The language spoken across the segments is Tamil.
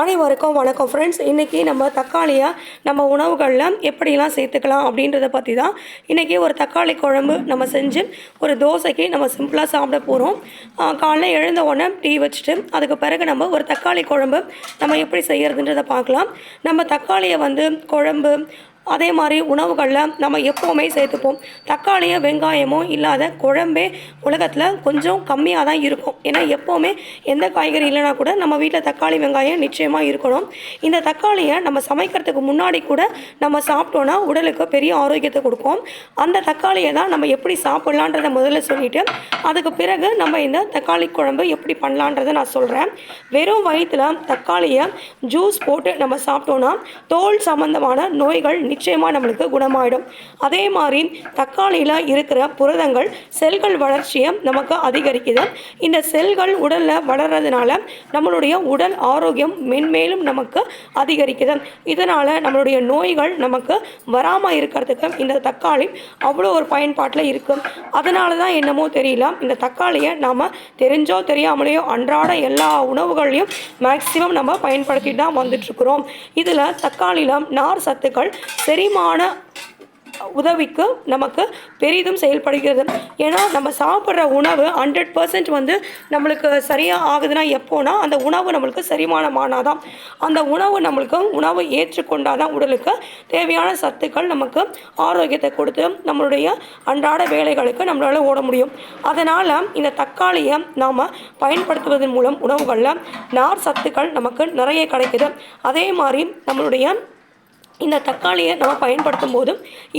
அனைவருக்கும் வணக்கம் ஃப்ரெண்ட்ஸ் இன்றைக்கி நம்ம தக்காளியை நம்ம உணவுகளில் எப்படிலாம் சேர்த்துக்கலாம் அப்படின்றத பற்றி தான் இன்றைக்கி ஒரு தக்காளி குழம்பு நம்ம செஞ்சு ஒரு தோசைக்கு நம்ம சிம்பிளாக சாப்பிட போகிறோம் காலைல எழுந்த உடனே டீ வச்சுட்டு அதுக்கு பிறகு நம்ம ஒரு தக்காளி குழம்பு நம்ம எப்படி செய்கிறதுன்றதை பார்க்கலாம். நம்ம தக்காளியை வந்து குழம்பு அதே மாதிரி உணவுகளில் நம்ம எப்போவுமே சேர்த்துப்போம். தக்காளியும் வெங்காயமும் இல்லாத குழம்பே உலகத்தில் கொஞ்சம் கம்மியாக தான் இருக்கும். ஏன்னா எப்போவுமே எந்த காய்கறி இல்லைனா கூட நம்ம வீட்டில் தக்காளி வெங்காயம் நிச்சயமாக இருக்கணும். இந்த தக்காளியை நம்ம சமைக்கிறதுக்கு முன்னாடி கூட நம்ம சாப்பிட்டோன்னா உடலுக்கு பெரிய ஆரோக்கியத்தை கொடுக்கும். அந்த தக்காளியை தான் நம்ம எப்படி சாப்பிட்லான்றதை முதல்ல சொல்லிவிட்டு அதுக்கு பிறகு நம்ம இந்த தக்காளி குழம்பு எப்படி பண்ணலான்றதை நான் சொல்கிறேன் வெறும் வயிற்றில் தக்காளியை ஜூஸ் போட்டு நம்ம சாப்பிட்டோன்னா தோல் சம்பந்தமான நோய்கள் நிச்சயமாக நம்மளுக்கு குணமாயிடும். அதே மாதிரி தக்காளியில் இருக்கிற புரதங்கள் செல்கள் வளர்ச்சியை நமக்கு அதிகரிக்குது. இந்த செல்கள் உடலில் வளர்கிறதுனால நம்மளுடைய உடல் ஆரோக்கியம் மென்மேலும் நமக்கு அதிகரிக்குது. இதனால் நம்மளுடைய நோய்கள் நமக்கு வராமல் இருக்கிறதுக்கு இந்த தக்காளி அவ்வளோ ஒரு பயன்பாட்டில் இருக்குது அதனால தான் என்னமோ தெரியல இந்த தக்காளியை நாம் தெரிஞ்சோ தெரியாமலேயோ அன்றாட எல்லா உணவுகளையும் மேக்சிமம் நம்ம பயன்படுத்திட்டு தான் வந்துட்டுருக்குறோம் இதில் தக்காளியில் நார் சத்துக்கள் செரிமான உதவிக்கு நமக்கு பெரிதும் செயல்படுகிறது. ஏன்னா நம்ம சாப்பிட்ற உணவு ஹண்ட்ரட் பர்சன்ட் வந்து நம்மளுக்கு சரியாக ஆகுதுன்னா எப்போனா அந்த உணவு நம்மளுக்கு செரிமானமானாதான். அந்த உணவு நம்மளுக்கு உணவு ஏற்றுக்கொண்டால் தான் உடலுக்கு தேவையான சத்துக்கள் நமக்கு ஆரோக்கியத்தை கொடுத்து நம்மளுடைய அன்றாட வேலைகளுக்கு நம்மளால் ஓட முடியும். அதனால் இந்த தக்காளியை நாம் பயன்படுத்துவதன் மூலம் உணவுகளில் நார் சத்துக்கள் நமக்கு நிறைய கிடைக்குது. அதே மாதிரி நம்மளுடைய இந்த தக்காளியை நம்ம பயன்படுத்தும் போது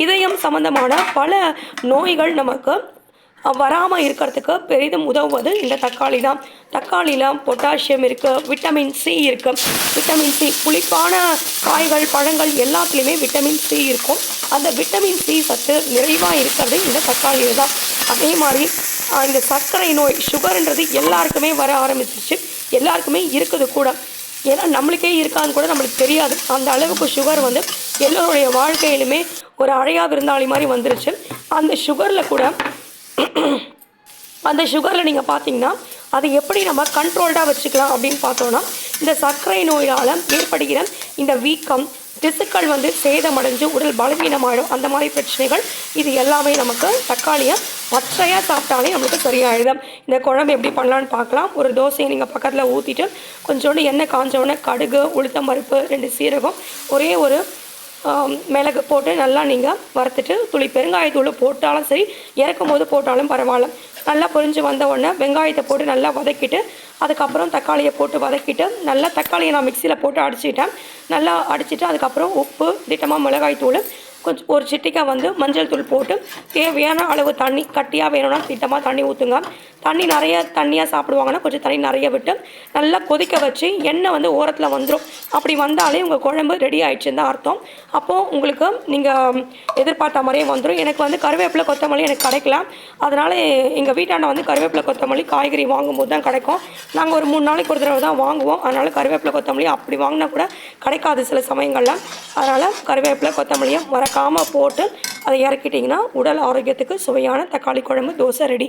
இதயம் சம்மந்தமான பல நோய்கள் நமக்கு வராமல் இருக்கிறதுக்கு பெரிதும் உதவுவது இந்த தக்காளி தான் தக்காளியில் பொட்டாசியம் இருக்குது விட்டமின் சி இருக்குது விட்டமின் சி புளிப்பான காய்கள் பழங்கள் எல்லாத்துலேயுமே விட்டமின் சி இருக்கும். அந்த விட்டமின் சி சத்து நிறைவாக இருக்கிறது இந்த தக்காளியில் தான் அதே மாதிரி இந்த சர்க்கரை நோய் சுகர்ன்றது எல்லாருக்குமே வர ஆரம்பிச்சிச்சு எல்லாருக்குமே இருக்குது கூட. ஏன்னா நம்மளுக்கே இருக்கான்னு கூட நம்மளுக்கு தெரியாது. அந்த அளவுக்கு சுகர் வந்து எல்லோருடைய வாழ்க்கையிலுமே ஒரு அழையா விருந்தாளி மாதிரி வந்துருச்சு. அந்த சுகரில் கூட அந்த சுகரில் நீங்கள் பார்த்தீங்கன்னா அதை எப்படி நம்ம கண்ட்ரோல்டாக வச்சுக்கலாம் அப்படின்னு பார்த்தோன்னா இந்த சர்க்கரை நோயால் ஏற்படுகிற இந்த வீக்கம் திசுக்கள் வந்து சேதமடைஞ்சு உடல் பலவீனமாயிடும். அந்த மாதிரி பிரச்சனைகள் இது எல்லாமே நமக்கு தக்காளியை பச்சையாக சாப்பிட்டாலே நம்மளுக்கு சரியாயிடும். இந்த குழம்பு எப்படி பண்ணலான்னு பார்க்கலாம். ஒரு தோசையை நீங்கள் பக்கத்தில் ஊற்றிட்டு கொஞ்சோண்டு எண்ணெய் காஞ்சோடனே கடுகு உளுத்தம் பருப்பு ரெண்டு சீரகம் ஒரே ஒரு மிளகு போட்டு நல்லா நீங்கள் வறுத்துட்டு துளி பெருங்காயத்தூள் போட்டாலும் சரி இறக்கும் போது போட்டாலும் பரவாயில்ல. நல்லா பொரிஞ்சு வந்த உடனே வெங்காயத்தை போட்டு நல்லா வதக்கிட்டு அதுக்கப்புறம் தக்காளியை போட்டு வதக்கிட்டு நல்லா தக்காளியை நான் மிக்சியில் போட்டு அடிச்சிட்டேன். நல்லா அடிச்சுட்டு அதுக்கப்புறம் உப்பு திட்டமாக மிளகாய் தூள் கொஞ்சம் ஒரு சிட்டிக்காய் வந்து மஞ்சள் தூள் போட்டு தேவையான அளவு தண்ணி கட்டியாக வேணும்னா திட்டமாக தண்ணி ஊற்றுங்க தண்ணி நிறைய தண்ணியாக சாப்பிடுவாங்கன்னா கொஞ்சம் தண்ணி நிறைய விட்டு நல்லா கொதிக்க வச்சு எண்ணெய் வந்து ஓரத்தில் வந்துடும் அப்படி வந்தாலே உங்கள் குழம்பு ரெடி ஆயிடுச்சுன்னு தான் அர்த்தம். அப்போது உங்களுக்கு நீங்கள் எதிர்பார்த்த மாதிரியே வந்துடும் எனக்கு வந்து கருவேப்பிலை கொத்தமல்லி எனக்கு கிடைக்கல. அதனால் எங்கள் வீட்டாண்ட வந்து கருவேப்பிலை கொத்தமல்லி காய்கறி வாங்கும்போது தான் கிடைக்கும். நாங்கள் ஒரு மூணு நாளைக்கு ஒரு தடவை தான் வாங்குவோம். அதனால் கருவேப்பிலை கொத்தமல்லி அப்படி வாங்கினா கூட கிடைக்காது சில சமயங்களில். அதனால் கருவேப்பிலை கொத்தமல்லியும் வர மறக்காமல் போட்டு அதை இறக்கிட்டிங்கன்னா உடல் ஆரோக்கியத்துக்கு சுவையான தக்காளி குழம்பு தோசை ரெடி.